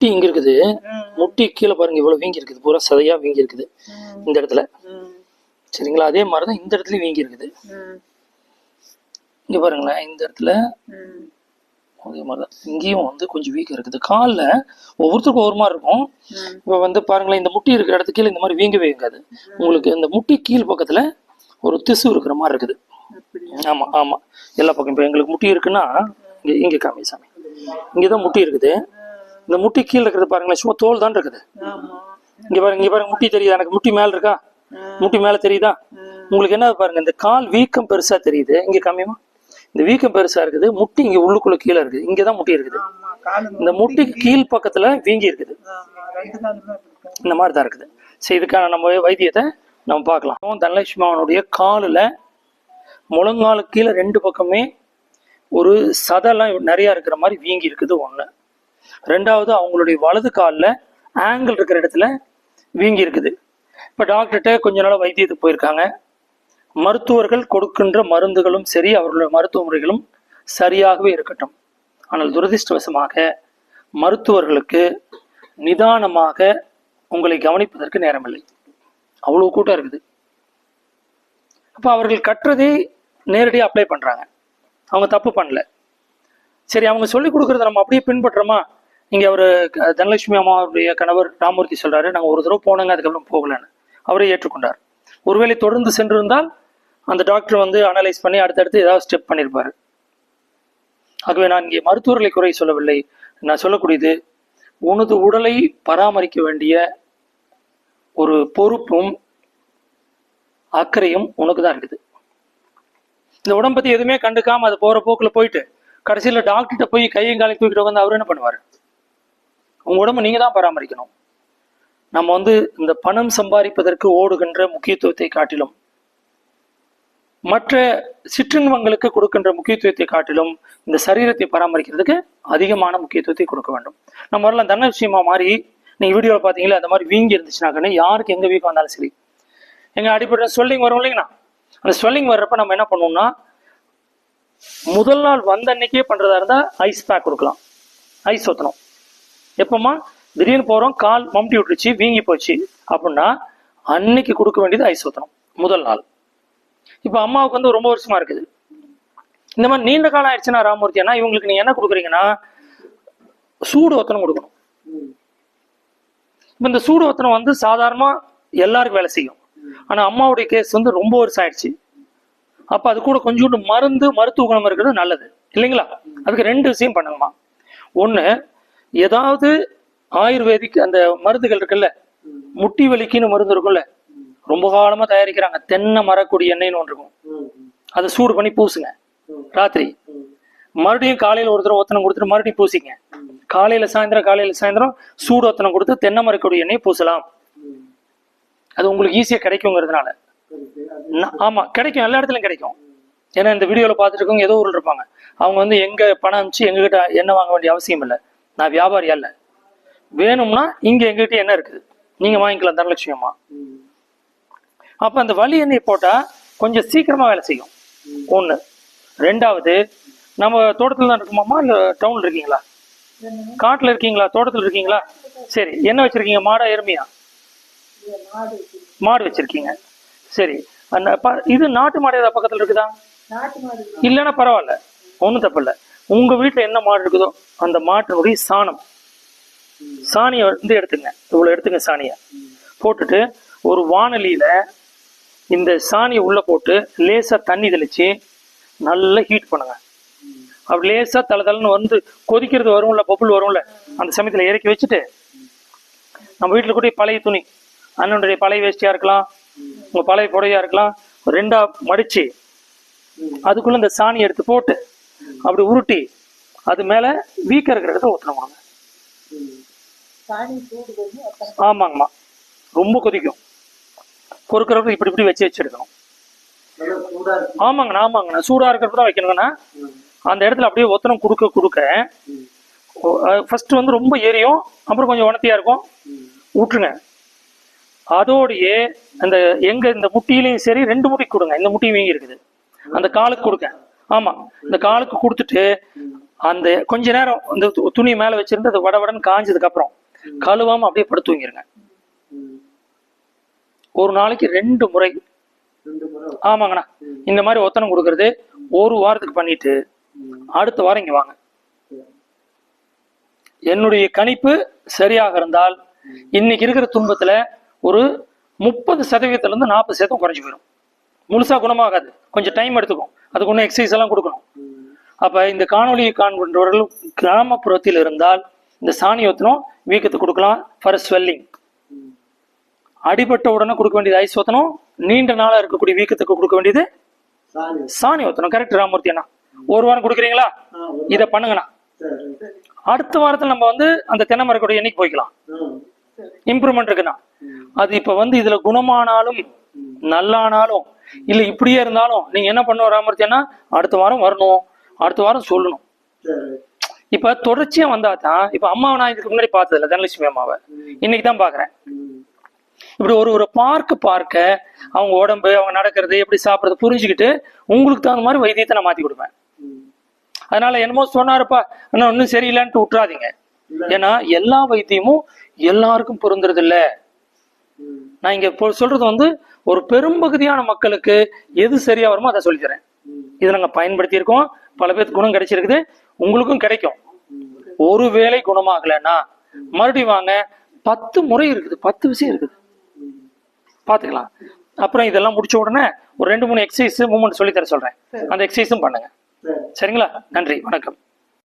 முட்டி இங்க இருக்குது. முட்டி கீழே பாருங்க இவ்வளவு வீங்கி இருக்குது பூரா சதையா வீங்கி இருக்குது இந்த இடத்துல. சரிங்களா? அதே மாதிரிதான் இந்த இடத்துலயும் வீங்கி இருக்குது இங்க பாருங்களேன் இந்த இடத்துல. அதே மாதிரிதான். இங்கேயும் வந்து கொஞ்சம் வீக்கம் இருக்குது. காலில் ஒவ்வொருத்தருக்கும் ஒரு மாதிரி இருக்கும். இப்போ வந்து பாருங்களேன் இந்த முட்டி இருக்கிற இடத்துக்கு கீழே இந்த மாதிரி வீங்கவே வீங்காது. உங்களுக்கு இந்த முட்டி கீழ் பக்கத்துல ஒரு திசு இருக்கிற மாதிரி இருக்குது. ஆமா ஆமா. எல்லா பக்கம் இப்போ எங்களுக்கு முட்டி இருக்குன்னா இங்க இங்க காமி சாமி. இங்கதான் முட்டி இருக்குது. இந்த முட்டி கீழே இருக்கிறது பாருங்களேன் சும்மா தோல் தான் இருக்குது. இங்க பாருங்க இங்க பாருங்க முட்டி தெரியுதா? எனக்கு முட்டி மேல இருக்கா? முட்டி மேல தெரியுதா? உங்களுக்கு என்ன பாருங்க இந்த கால் வீக்கம் பெருசா தெரியுது. இங்க காமியமா? இந்த வீக்கம் பெருசா இருக்குது முட்டி இங்க உள்ளுக்குள்ள கீழே இருக்குது. இங்கதான் முட்டி இருக்குது. இந்த முட்டிக்கு கீழ் பக்கத்துல வீங்கி இருக்குது. இந்த மாதிரி தான் இருக்குது. சரி இதுக்கான நம்ம வைத்தியத்தை நம்ம பார்க்கலாம். தனலட்சுமி அவனுடைய காலில் முழங்காலுக்கு கீழே ரெண்டு பக்கமே ஒரு சதெல்லாம் நிறைய இருக்கிற மாதிரி வீங்கி இருக்குது ஒன்று ரெண்டாவது அவங்களுடைய வலது காலில் ஆங்கிள் இருக்கிற இடத்துல வீங்கி இருக்குது. இப்போ டாக்டர்கிட்ட கொஞ்ச நாள் வைத்தியத்துக்கு போயிருக்காங்க. மருத்துவர்கள் கொடுக்கின்ற மருந்துகளும் சரி அவர்களுடைய மருத்துவ முறைகளும் சரியாகவே இருக்கட்டும். ஆனால் துரதிர்ஷ்டவசமாக மருத்துவர்களுக்கு நிதானமாக உங்களை கவனிப்பதற்கு நேரமில்லை. அவ்வளோ கூட்டம் இருக்குது. அப்போ அவர்கள் கற்றதை நேரடியாக அப்ளை பண்ணுறாங்க அவங்க தப்பு பண்ணல. சரி அவங்க சொல்லிக் கொடுக்குறத நம்ம அப்படியே பின்பற்றோமா? இங்கே அவர் தனலட்சுமி அம்மாவுடைய கணவர் ராமூர்த்தி சொல்கிறாரு நாங்கள் ஒரு தடவை போனோங்க அதுக்கப்புறம் போகலன்னு. அவரே ஏற்றுக்கொண்டார். ஒருவேளை தொடர்ந்து சென்றிருந்தால் அந்த டாக்டர் வந்து அனலைஸ் பண்ணி அடுத்தடுத்து ஏதாவது ஸ்டெப் பண்ணியிருப்பாரு ஆகவே நான் இங்கே மருத்துவர்களை குறை சொல்லவில்லை. நான் சொல்லக்கூடியது உனது உடலை பராமரிக்க வேண்டிய ஒரு பொறுப்பும் அக்கறையும் உனக்கு தான் இருக்குது. இந்த உடம்பு பற்றி எதுவுமே கண்டுக்காமல் அது போகிற போக்கில் போயிட்டு கடைசியில டாக்டர்கிட்ட போய் கையும் காலையும் தூக்கிட்டு வந்து அவர் என்ன பண்ணுவாரு? உங்க உடம்பு நீங்க தான் பராமரிக்கணும். நம்ம வந்து இந்த பணம் சம்பாதிப்பதற்கு ஓடுகின்ற முக்கியத்துவத்தை காட்டிலும் மற்ற சிற்றின்பங்களுக்கு கொடுக்கின்ற முக்கியத்துவத்தை காட்டிலும் இந்த சரீரத்தை பராமரிக்கிறதுக்கு அதிகமான முக்கியத்துவத்தை கொடுக்க வேண்டும். நம்ம வரலாம் விஷயமா மாதிரி நீங்க வீடியோவில் பார்த்தீங்களா அந்த மாதிரி வீங்கி இருந்துச்சுனாக்கன்னு யாருக்கு எங்க வீக்கம் வந்தாலும் சரி. எங்க அடிப்படை ஸ்வெல்லிங் வரும் இல்லைங்கண்ணா அந்த ஸ்வெல்லிங் வர்றப்ப நம்ம என்ன பண்ணுவோம்னா முதல் நாள் வந்த அன்னைக்கே பண்றதா இருந்தா ஐஸ் பேக் கொடுக்கலாம். ஐஸ் ஊற்றணும் எப்பமா திடீர்னு போறோம் கால் மம்டி விட்டுருச்சு வீங்கி போச்சு. அப்படின்னா அன்னைக்கு கொடுக்க வேண்டியது ஐஸ் ஊற்றணும் முதல் நாள். இப்போ அம்மாவுக்கு வந்து ரொம்ப வருஷமா இருக்குது. இந்த மாதிரி நீண்ட காலம் ஆயிடுச்சுன்னா ராமூர்த்தி ஆனா இவங்களுக்கு நீங்க என்ன கொடுக்குறீங்கன்னா சூடு ஒத்தனம் கொடுக்கணும். இப்போ இந்த சூடு ஒத்தனம் வந்து சாதாரணமா எல்லாருக்கும் வேலை செய்யும். ஆனா அம்மாவுடைய கேஸ் வந்து ரொம்ப வருஷம் ஆயிடுச்சு. அப்போ அது கூட கொஞ்சோண்டு மருந்து மருத்துவ குணம் இருக்கிறது நல்லது. இல்லைங்களா? அதுக்கு ரெண்டு விஷயம் பண்ணணுமா? ஒன்று ஏதாவது ஆயுர்வேதிக் அந்த மருந்துகள் இருக்குல்ல? முட்டி வலிக்குன்னு மருந்து இருக்கும்ல ரொம்ப காலமா தயாரிக்கிறாங்க. தென்னை மரக்குடி எண்ணெய்னு ஒன்று இருக்கும். அதை சூடு பண்ணி பூசுங்க. ராத்திரி. மறுபடியும் காலையில் ஒரு தடவை ஒத்தனை கொடுத்துட்டு மறுபடியும் பூசிங்க. காலையில் சாயந்தரம் காலையில் சாயந்தரம் சூடு ஒத்தனை கொடுத்து தென்னை மரக்குடி எண்ணெய் பூசலாம். அது உங்களுக்கு ஈஸியாக கிடைக்குங்கிறதுனால. ஆமா கிடைக்கும். எல்லா இடத்துலயும் கிடைக்கும். ஏன்னா இந்த வீடியோல பார்த்துட்டு இருக்கவங்க ஏதோ ஒரு இருப்பாங்க. அவங்க வந்து எங்க பணம் அனுப்பிச்சு எங்ககிட்ட என்ன வாங்க வேண்டிய அவசியம் இல்லை. நான் வியாபாரி அல்ல. வேணும்னா இங்க எங்ககிட்ட என்ன இருக்குது. நீங்க வாங்கிக்கலாம் தனலட்சுமி அப்போ அப்ப அந்த வலி எண்ணெய் போட்டா கொஞ்சம் சீக்கிரமா வேலை செய்யும். ஒன்று ரெண்டாவது நம்ம தோட்டத்துல தான் இருக்குமாம்மா? இல்ல டவுனில் இருக்கீங்களா? காட்டுல இருக்கீங்களா? தோட்டத்துல இருக்கீங்களா? சரி என்ன வச்சிருக்கீங்க மாடா எருமையா? மாடு வச்சிருக்கீங்க. சரி இது நாட்டு மாடு ஏதாவது பக்கத்துல இருக்குதா? இல்லைன்னா பரவாயில்ல. ஒன்றும் தப்பு இல்லை. உங்க வீட்டுல என்ன மாடு இருக்குதோ அந்த மாட்டினுடைய சாணம். சாணியை வந்து எடுத்துங்க. இவ்வளவு எடுத்துங்க சாணியை. போட்டுட்டு ஒரு வானலியில இந்த சாணியை உள்ள போட்டு லேசா தண்ணி தெளிச்சு நல்லா ஹீட் பண்ணுங்க. அப்படி லேசா தலை தலைன்னு வந்து கொதிக்கிறது வரும்ல பப்புள் வரும்ல அந்த சமயத்துல இறக்கி வச்சுட்டு நம்ம வீட்டுல கூட பழைய துணி. அண்ணனுடைய பழைய வேஷ்டியா இருக்கலாம் உங்க பழைய புடவையா இருக்கலாம் ரெண்டா மடிச்சு அதுக்குள்ள இந்த சாணி எடுத்து போட்டு அப்படி உருட்டி அது மேல வீக்க இருக்கிற இடத்த ஊத்தணும் கொடுங்க ஆமாங்கம்மா. ரொம்ப கொதிக்கும். பொறுக்கிறப்ப இப்படி இப்படி வச்சு வச்சு எடுக்கணும் ஆமாங்கண்ணா ஆமாங்கண்ணா சூடா இருக்கிறப்ப தான் வைக்கணுங்கண்ணா அந்த இடத்துல அப்படியே ஒத்தனம் கொடுக்க கொடுக்க ஃபர்ஸ்ட் வந்து ரொம்ப எரியும் அப்புறம் கொஞ்சம் உணர்த்தியா இருக்கும். விட்டுருங்க அதோடையே அந்த எங்க இந்த முட்டியிலையும் சரி ரெண்டு முட்டி கொடுங்க. இந்த முட்டி வீங்கி இருக்குது. அந்த காலுக்கு கொடுங்க. ஆமா. இந்த காலுக்கு கொடுத்துட்டு அந்த கொஞ்ச நேரம் அந்த து- துணி மேல வச்சிருந்து அது வடவடன்னு காஞ்சதுக்கு அப்புறம் கழுவாம அப்படியே படுத்துவாங்கிருங்க ஒரு நாளைக்கு ரெண்டு முறை. ஆமாங்கண்ணா. இந்த மாதிரி ஒத்தனம் கொடுக்கறது ஒரு வாரத்துக்கு பண்ணிட்டு அடுத்த வாரம் இங்க வாங்க. என்னுடைய கணிப்பு சரியாக இருந்தால் இன்னைக்கு இருக்கிற துன்பத்துல ஒரு முப்பது சதவீதத்துல இருந்து நாற்பது சதவீதம் குறைஞ்சு போயிடும். முழுசா குணமாகாது. கொஞ்சம் டைம் எடுத்துக்கும். அதுக்கு ஒன்றும் எக்ஸசைஸ் எல்லாம் கொடுக்கணும். அப்ப இந்த காணொலியை காண்பவர்கள் கிராமப்புறத்தில் இருந்தால் இந்த சாணி ஒத்தனம் வீக்கத்தை கொடுக்கலாம் ஃபார் ஸ்வெல்லிங். அடிபட்ட உடனே கொடுக்க வேண்டியது ஐஸ் ஒத்தனம் நீண்ட நாளா இருக்கக்கூடிய வீக்கத்துக்கு கொடுக்க வேண்டியது சாணி. ஒத்தனம் கரெக்ட் ராமூர்த்தி அண்ணா. ஒரு வாரம் கொடுக்குறீங்களா? இதை பண்ணுங்கண்ணா. அடுத்த வாரத்தில் நம்ம வந்து அந்த தென்னை மரக்கூடிய எண்ணிக்கை போய்க்கலாம். இம்ப்ரூவ்மெண்ட் இருக்குண்ணா. அது இப்ப வந்து இதுல குணமானாலும் நல்லானாலும் இல்ல இப்படியே இருந்தாலும் நீங்க என்ன பண்ணுவோம் ராமர்த்தியன்னா அடுத்த வாரம் வரணும். அடுத்த வாரம் சொல்லணும். இப்ப தொடர்ச்சியா வந்தா தான் இப்ப அம்மாவை நான் இதுக்கு முன்னாடி பார்த்ததில்ல தனலட்சுமி அம்மாவை. இன்னைக்கு தான் பாக்குறேன் இப்படி ஒரு ஒரு பார்க்க பார்க்க அவங்க உடம்பு அவங்க நடக்கிறது எப்படி சாப்பிட்றது புரிஞ்சுக்கிட்டு உங்களுக்கு தகுந்த மாதிரி வைத்தியத்தை நான் மாத்தி கொடுப்பேன். அதனால என்னமோ சொன்னாருப்பா இன்னும் ஒன்றும் சரியில்லைன்ட்டு விட்டுறாதீங்க. ஏன்னா எல்லா வைத்தியமும் எல்லாருக்கும் பொருந்துறது இல்ல. நான் இங்க இப்போ சொல்றது வந்து ஒரு பெரும்பகுதியான மக்களுக்கு எது சரியா வருமோ அதை சொல்லித்தரேன். இதை நாங்க பயன்படுத்தியிருக்கோம். பல பேருக்கு குணம் கிடைச்சிருக்குது. உங்களுக்கும் கிடைக்கும். ம். ஒரு வேளை குணமாகலைன்னா மறுபடியும் வாங்க பத்து முறை இருக்குது. பத்து விஷயம் இருக்குது. பாத்துக்கலாம் அப்புறம் இதெல்லாம் முடிச்ச உடனே ஒரு ரெண்டு மூணு எக்ஸசைஸ் மூமெண்ட் சொல்லி தர சொல்றேன் அந்த எக்ஸசைஸும் பண்ணுங்க. சரி. சரிங்களா? நன்றி. வணக்கம்.